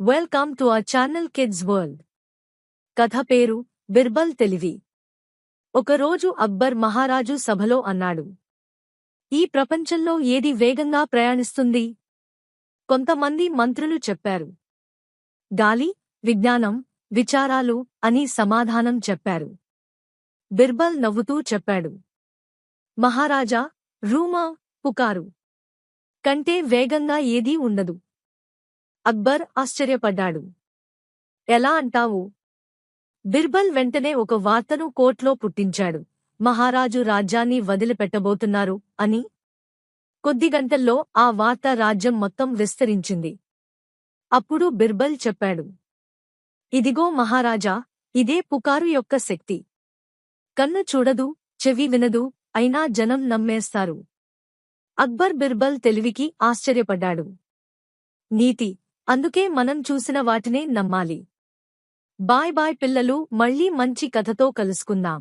Welcome to our channel kids world కథ పేరు బిర్బల్ తెలివి. ఒకరోజు అక్బర్ మహారాజు సభలో అన్నాడు ఈ ప్రపంచంలో ఏది వేగంగా ప్రయాణిస్తుంది? కొంతమంది మంత్రులు చెప్పారు గాలి విజ్ఞానం విచారాలు అని సమాధానం చెప్పారు. బిర్బల్ నవ్వుతూ చెప్పాడు మహారాజా రూమా పుకారు. కంటే వేగంగా ఏదీ ఉండదు. అక్బర్ ఆశ్చర్యపడ్డాడు. ఎలా అంటావు? బిర్బల్ వెంటనే ఒక వార్తను కోర్ట్లో పుట్టించాడు. మహారాజు రాజ్యాన్ని వదిలిపెట్టబోతున్నారు అని. కొద్ది గంటల్లో ఆ వార్త రాజ్యం మొత్తం విస్తరించింది. అప్పుడు బిర్బల్ చెప్పాడు. ఇదిగో మహారాజా ఇదే పుకారు యొక్క శక్తి. కన్ను చూడదు చెవి వినదు అయినా జనం నమ్మేస్తారు. అక్బర్ బిర్బల్ తెలివికి ఆశ్చర్యపడ్డాడు. నీతి అందుకే మనం చూసిన వాటినే నమ్మాలి. బాయ్ బాయ్ పిల్లలు మళ్ళీ మంచి కథతో కలుసుకుందాం.